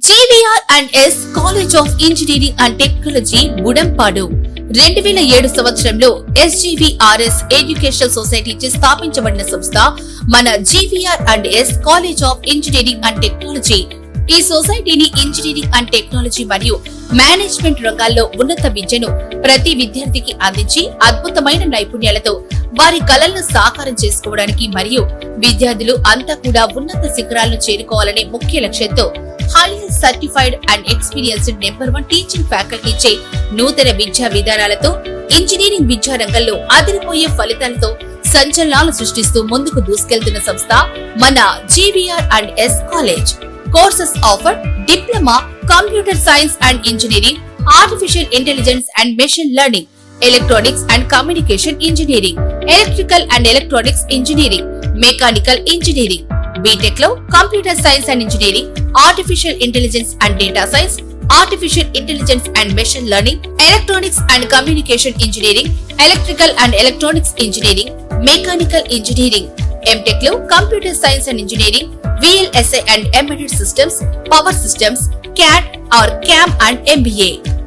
GVR and S college of engineering and technology Budampadu రెండు వేల ఏడు సంవత్సరంలో ఎస్జీవీఆర్ఎస్ ఎడ్యుకేషనల్ సొసైటీ స్థాపించబడిన సంస్థ మన GVR and S college of engineering and technology ఈ సొసైటీని ఇంజనీరింగ్ అండ్ టెక్నాలజీ మరియు మేనేజ్మెంట్ రంగాల్లో ఉన్నత విద్యను ప్రతి విద్యార్థికి అందించి అద్భుతమైన నైపుణ్యాలతో వారి కలలను సాకారం చేసుకోవడానికి మరియు విద్యార్థులు అంతా కూడా ఉన్నత శిఖరాలను చేరుకోవాలనే ముఖ్య లక్ష్యంతో highly certified and experienced number one teaching ఫ్యాకల్టీచే నూతన విద్యా విధానాలతో ఇంజనీరింగ్ విద్యా రంగంలో అదిరిపోయే ఫలితాలతో సంచలనాలు సృష్టిస్తూ ముందుకు దూసుకెళ్తున్న సంస్థ మన GVR and S college courses offer diploma computer science and engineering artificial intelligence and machine learning electronics and communication engineering electrical and electronics engineering mechanical engineering బీటెక్లో computer science and engineering artificial intelligence and data science artificial intelligence and machine learning electronics and communication engineering electrical and electronics engineering mechanical engineering ఎంటెక్లో computer science and engineering VLSI and embedded systems power systems CAD or CAM and MBA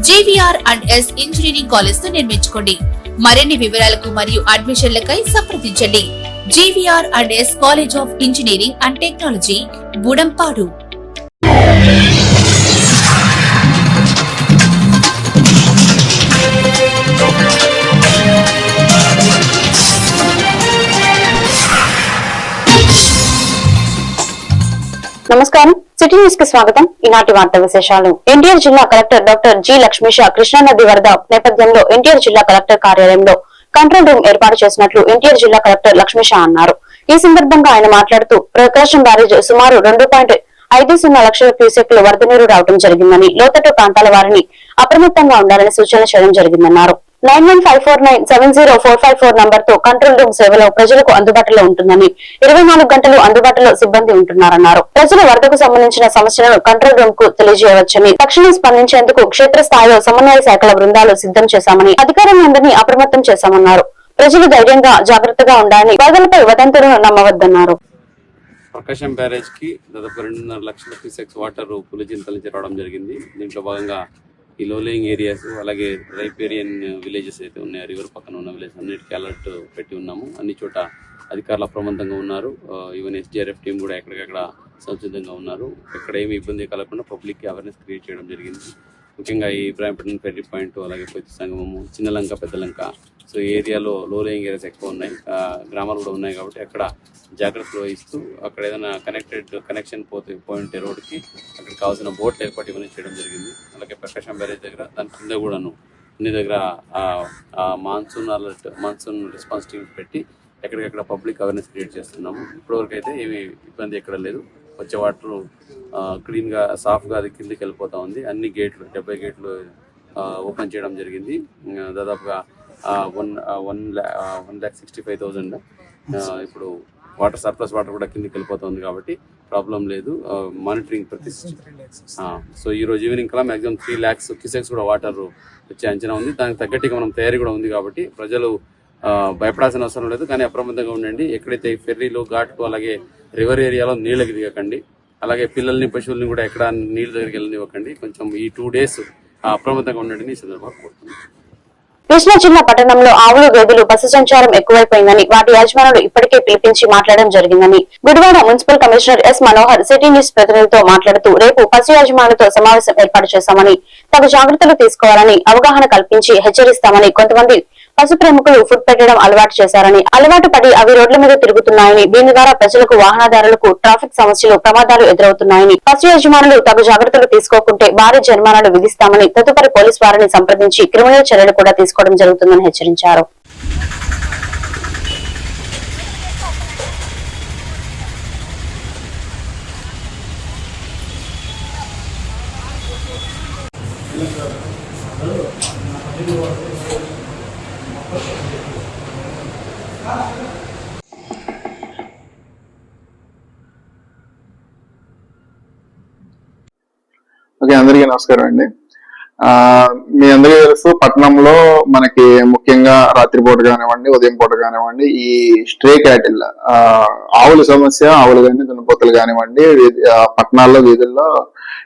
JVR and S engineering కాలేజ్ను నిర్మించుకోండి. మరిన్ని వివరాలకు మరియు అడ్మిషన్లకై సంప్రదించండి. GVR and S college of engineering and technology Budampadu నమస్కారం. City న్యూస్కి స్వాగతం. ఈనాటి వార్త విశేషాలు. ఎన్టీఆర్ జిల్లా కలెక్టర్ డాక్టర్ జి లక్ష్మీష కృష్ణానది వరద నేపథ్యంలో ఎన్టీఆర్ జిల్లా కలెక్టర్ కార్యాలయంలో కంట్రోల్ రూమ్ ఏర్పాటు చేసినట్లు ఎన్టీఆర్ జిల్లా కలెక్టర్ లక్ష్మీష అన్నారు. ఈ సందర్భంగా ఆయన మాట్లాడుతూ ప్రకాశం బ్యారేజ్ సుమారు రెండు పాయింట్ ఐదు సున్నా లక్షల క్యూసెక్లు వరద నీరు రావడం జరిగిందని లోతట్టు ప్రాంతాల వారిని అప్రమత్తంగా ఉండాలని సూచన చేయడం జరిగిందన్నారు. Nine one five four nine seven zero four five four నంబర్తో కంట్రోల్ రూమ్ సేవలో ప్రజలకు అందుబాటులో ఉంటుందని ఇరవై నాలుగు గంటలు అందుబాటులో సిబ్బంది ఉంటున్నారన్నారు. ప్రజలు వరదకు సంబంధించిన సమస్యలను కంట్రోల్ రూమ్కు తెలియజేయవచ్చని తక్షణం స్పందించేందుకు క్షేత్రస్థాయిలో సమన్వయ శాఖల బృందాలు సిద్ధం చేశామని అధికారులందరినీ అప్రమత్తం చేశామన్నారు. ప్రజలు ధైర్యంగా జాగ్రత్తగా ఉండాలని వరదలపై వదంతులను నమ్మవద్దన్నారు. ప్రకాశం బ్యారేజ్కి దాదాపు రెండున్నర లక్షల క్యూసెక్స్ వాటర్ పులిచింతల నుంచి రావడం జరిగింది. దీంట్లో భాగంగా ఈ లోలేయింగ్ ఏరియాస్ అలాగే రైపేరియన్ విలేజెస్ అయితే ఉన్నాయి. రివర్ పక్కన ఉన్న విలేజ్ అన్నిటికీ అలర్ట్ పెట్టి ఉన్నాము. అన్ని చోట అధికారులు అప్రమత్తంగా ఉన్నారు. ఈవెన్ ఎస్డిఆర్ఎఫ్ టీం కూడా ఎక్కడికక్కడ సంసిద్ధంగా ఉన్నారు. ఎక్కడ ఏమి ఇబ్బంది కలగకుండా పబ్లిక్కి అవేర్నెస్ క్రియేట్ చేయడం జరిగింది. ముఖ్యంగా ఈ ఇబ్రాహీంపట్నం ఫెర్రీ పాయింట్ అలాగే పొత్తి సంగమము చిన్నలంక పెద్దలంక సో ఈ ఏరియాలో లో లేయింగ్ ఏరియాస్ ఎక్కువ ఉన్నాయి. గ్రామాలు కూడా ఉన్నాయి కాబట్టి అక్కడ జాగ్రత్తలు వహిస్తూ అక్కడ ఏదైనా కనెక్టెడ్ కనెక్షన్ పోతే పాయింట్ రోడ్కి అక్కడ కావాల్సిన బోట్లు ఏర్పాటు ఇవన్నీ చేయడం జరిగింది. అలాగే ప్రకాశం బ్యారేజ్ దగ్గర దాని కింద కూడాను అన్ని దగ్గర monsoon alert monsoon response team పెట్టి ఎక్కడికక్కడ పబ్లిక్ అవేర్నెస్ క్రియేట్ చేస్తున్నాము. ఇప్పటివరకు అయితే ఏమి ఇబ్బంది ఎక్కడ లేదు. వచ్చే వాటర్ క్లీన్గా సాఫ్గా అది కిందకి వెళ్ళిపోతా ఉంది. అన్ని గేట్లు డెబ్బై గేట్లు ఓపెన్ చేయడం జరిగింది. దాదాపుగా one one one lakh sixty five thousand ఇప్పుడు వాటర్ సర్ప్లస్ వాటర్ కూడా కిందకి వెళ్ళిపోతుంది కాబట్టి ప్రాబ్లం లేదు. మానిటరింగ్ ప్రతి సో ఈ రోజు ఈవినింగ్ కల్లా మాక్సిమం త్రీ ల్యాక్స్ క్యూసెక్స్ కూడా వాటర్ వచ్చే అంచనా ఉంది. దానికి తగ్గట్టుగా మనం తయారీ కూడా ఉంది కాబట్టి ప్రజలు భయపడాల్సిన అవసరం లేదు కానీ అప్రమత్తంగా ఉండండి. ఎక్కడైతే ఫెర్రీలు ఘాట్లు అలాగే రివర్ ఏరియాలో నీళ్ళకి దిగకండి. అలాగే పిల్లల్ని పశువుల్ని కూడా ఎక్కడ నీళ్ళ దగ్గరికి వెళ్ళనివ్వకండి. కొంచెం ఈ టూ డేస్ అప్రమత్తంగా ఉండండి ఈ సందర్భంగా కోరుతున్నాను. కృష్ణా జిల్లా పట్టణంలో ఆవులు గేదెలు బస్సు సంచారం ఎక్కువైపోయిందని వాటి యజమానులు ఇప్పటికే పిలిపించి మాట్లాడడం జరిగిందని Gudivada municipal commissioner S Manohar city news ప్రతినిధులతో మాట్లాడుతూ రేపు పశు యజమానులతో సమావేశం ఏర్పాటు చేశామని తగు జాగ్రత్తలు తీసుకోవాలని అవగాహన కల్పించి హెచ్చరిస్తామని కొంతమంది పశు ప్రముఖులు ఫుడ్ పెట్టడం అలవాటు చేశారని అలవాటు పడి అవి రోడ్ల మీద తిరుగుతున్నాయని దీని ద్వారా ప్రజలకు వాహనదారులకు ట్రాఫిక్ సమస్యలు ప్రమాదాలు ఎదురవుతున్నాయని పశు యజమానులు తగు జాగ్రత్తలు తీసుకోకుంటే భారీ జరిమానాలు విధిస్తామని తదుపరి పోలీస్ వారిని సంప్రదించి క్రిమినల్ చర్యలు కూడా తీసుకోవడం జరుగుతుందని హెచ్చరించారు. ఓకే అందరికీ నమస్కారం అండి. ఆ మీ అందరికీ తెలుసు పట్టణంలో మనకి ముఖ్యంగా రాత్రిపూట కానివ్వండి ఉదయం పూట కానివ్వండి ఈ స్ట్రే క్యాటిల్ ఆవుల సమస్య ఆవులు కానీ దున్నపోతలు కానివ్వండి వీధి- పట్టణాల్లో వీధుల్లో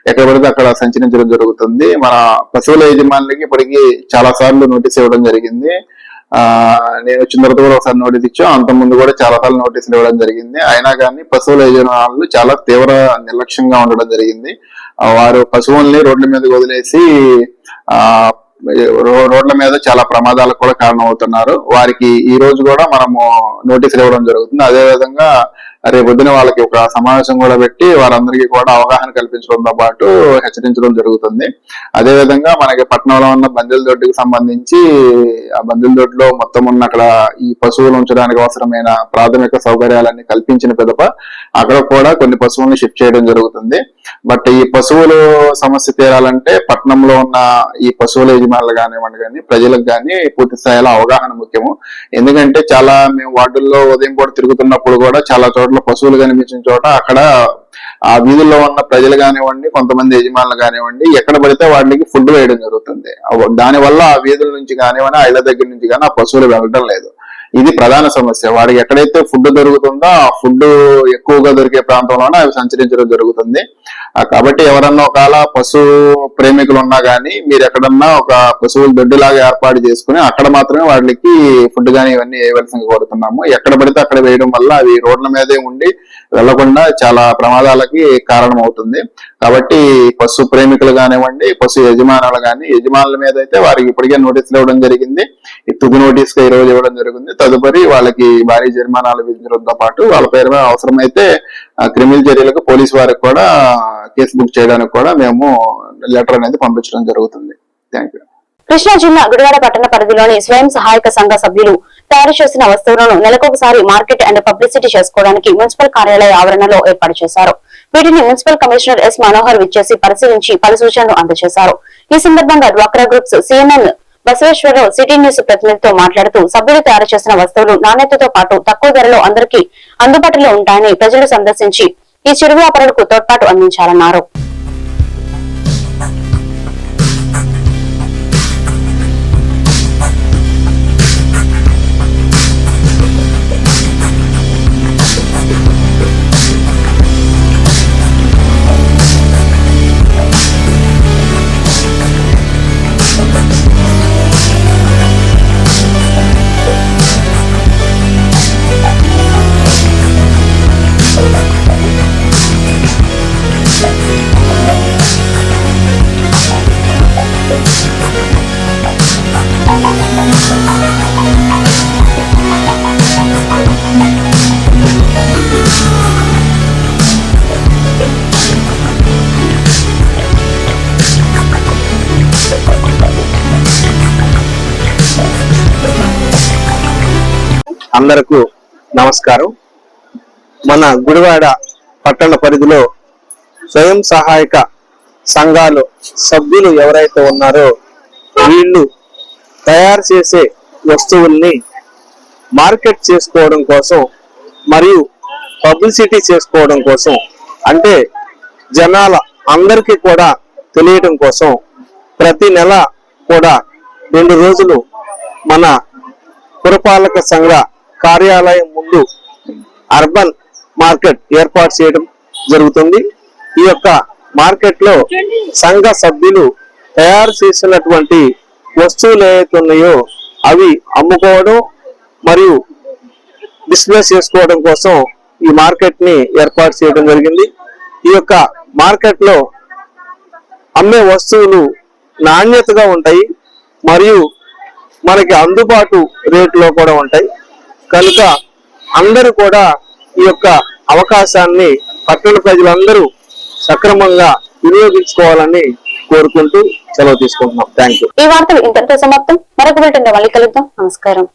ఎక్కడ పడితే అక్కడ సంచరించడం జరుగుతుంది. మన పశువుల యజమానులకి ఇప్పటికీ చాలా సార్లు నోటీస్ ఇవ్వడం జరిగింది. నేను వచ్చిన తర్వాత కూడా ఒకసారి నోటీస్ ఇచ్చాం. అంత ముందు కూడా చాలా సార్లు నోటీసులు ఇవ్వడం జరిగింది. అయినా కానీ పశువుల యజమానులు చాలా తీవ్ర నిర్లక్ష్యంగా ఉండడం జరిగింది. వారు పశువుల్ని రోడ్ల మీద వదిలేసి ఆ రో- రోడ్ల మీద చాలా ప్రమాదాలకు కూడా కారణమవుతున్నారు. వారికి ఈ రోజు కూడా మనము నోటీసులు ఇవ్వడం జరుగుతుంది. అదేవిధంగా విధంగా రేపు పొద్దున వాళ్ళకి ఒక సమావేశం కూడా పెట్టి వారందరికీ కూడా అవగాహన కల్పించడంతో పాటు హెచ్చరించడం జరుగుతుంది. అదేవిధంగా మనకి పట్టణంలో ఉన్న బందెల దొడ్డుకి సంబంధించి ఆ బందెల దొడ్డులో మొత్తం ఉన్న అక్కడ ఈ పశువులు ఉంచడానికి అవసరమైన ప్రాథమిక సౌకర్యాలన్నీ కల్పించిన పిదప అక్కడ కూడా కొన్ని పశువుల్ని షిఫ్ట్ చేయడం జరుగుతుంది. బట్ ఈ పశువులు సమస్య తీరాలంటే పట్టణంలో ఉన్న ఈ పశువుల యజమానులు కానివ్వండి కానీ ప్రజలకు కానీ పూర్తి స్థాయిలో అవగాహన ముఖ్యము. ఎందుకంటే చాలా మేము వార్డుల్లో ఉదయం పూట తిరుగుతున్నప్పుడు కూడా చాలా చోట్ల పశువులు కనిపించిన చోట అక్కడ ఆ వీధుల్లో ఉన్న ప్రజలు కానివ్వండి కొంతమంది యజమానులు కానివ్వండి ఎక్కడ పడితే వాటికి ఫుడ్ వేయడం జరుగుతుంది. దాని వల్ల ఆ వీధుల నుంచి కానివ్వండి ఆ ఇళ్ళ దగ్గర నుంచి కానీ ఆ పశువులు వెళ్ళడం లేదు. ఇది ప్రధాన సమస్య. వాడికి ఎక్కడైతే ఫుడ్ దొరుకుతుందో ఆ ఫుడ్ ఎక్కువగా దొరికే ప్రాంతంలోనే అవి సంచరించడం జరుగుతుంది. కాబట్టి ఎవరన్నా ఒకవేళ పశు ప్రేమికులు ఉన్నా కానీ మీరు ఎక్కడన్నా ఒక పశువుల దొడ్డులాగా ఏర్పాటు చేసుకుని అక్కడ మాత్రమే వాటికి ఫుడ్ కానీ ఇవన్నీ వేయవలసింది కోరుతున్నాము. ఎక్కడ పడితే అక్కడ వేయడం వల్ల అవి రోడ్ల మీదే ఉండి వెళ్ళకుండా చాలా ప్రమాదాలకి కారణం అవుతుంది కాబట్టి పశు ప్రేమికులు కానివ్వండి పశు యజమానులు కానీ యజమానుల మీద అయితే వారికి ఇప్పటికే నోటీసులు ఇవ్వడం జరిగింది. ఈ తుది నోటీస్ ఈ రోజు ఇవ్వడం జరిగింది. తదుపరి వాళ్ళకి భారీ జరిమానాలు విధించడంతో పాటు వాళ్ళ పేరు మీద అవసరమైతే క్రిమినల్ చర్యలకు పోలీసు వారికి కూడా కేసు బుక్ చేయడానికి కూడా మేము లెటర్ అనేది పంపించడం జరుగుతుంది. థ్యాంక్ యూ కృష్ణా జిల్లా గుడివాడ పట్టణ పరిధిలోని స్వయం సహాయక సంఘ సభ్యులు తయారు చేసిన వస్తువులను నెలకొకసారి మార్కెట్ అండ్ పబ్లిసిటీ చేసుకోవడానికి మున్సిపల్ కార్యాలయ ఆవరణలో ఏర్పాటు చేశారు. వీటిని మున్సిపల్ కమిషనర్ ఎస్ మనోహర్ విచ్చేసి పరిశీలించి పలు సూచనలు అందజేశారు. ఈ సందర్భంగా డ్వాక్రా groups CNN Basaveswararao city news ప్రతినిధితో మాట్లాడుతూ సభ్యులు తయారు చేసిన వస్తువులు నాణ్యతతో పాటు తక్కువ ధరలో అందరికీ అందుబాటులో ఉంటాయని ప్రజలు సందర్శించి ఈ చిరు వ్యాపారులకు తోడ్పాటు అందించాలన్నారు. అందరకు నమస్కారం. మన గుడివాడ పట్టణ పరిధిలో స్వయం సహాయక సంఘాలు సభ్యులు ఎవరైతే ఉన్నారో వీళ్ళు తయారు చేసే వస్తువుల్ని మార్కెట్ చేసుకోవడం కోసం మరియు పబ్లిసిటీ చేసుకోవడం కోసం అంటే జనాల అందరికీ కూడా తెలియడం కోసం ప్రతి నెల కూడా రెండు రోజులు మన పురపాలక సంఘ కార్యాలయం ముందు అర్బన్ మార్కెట్ ఏర్పాటు చేయడం జరుగుతుంది. ఈ యొక్క మార్కెట్లో సంఘ సభ్యులు తయారు చేసినటువంటి వస్తువులు ఏవైతున్నాయో అవి అమ్ముకోవడం మరియు డిస్ప్లే చేసుకోవడం కోసం ఈ మార్కెట్ని ఏర్పాటు చేయడం జరిగింది. ఈ యొక్క మార్కెట్లో అమ్మే వస్తువులు నాణ్యతగా ఉంటాయి మరియు మనకి అందుబాటు రేట్లో కూడా ఉంటాయి. కనుక అందరూ కూడా ఈ యొక్క అవకాశాన్ని పట్టణ ప్రజలందరూ సక్రమంగా వినియోగించుకోవాలని కోరుకుంటూ సెలవు తీసుకుంటున్నాం. థ్యాంక్ యూ ఈ వార్తలు ఇంతటితో సమాప్తం. మరొక బిల్టన్ మళ్ళీ కలుద్దాం. నమస్కారం.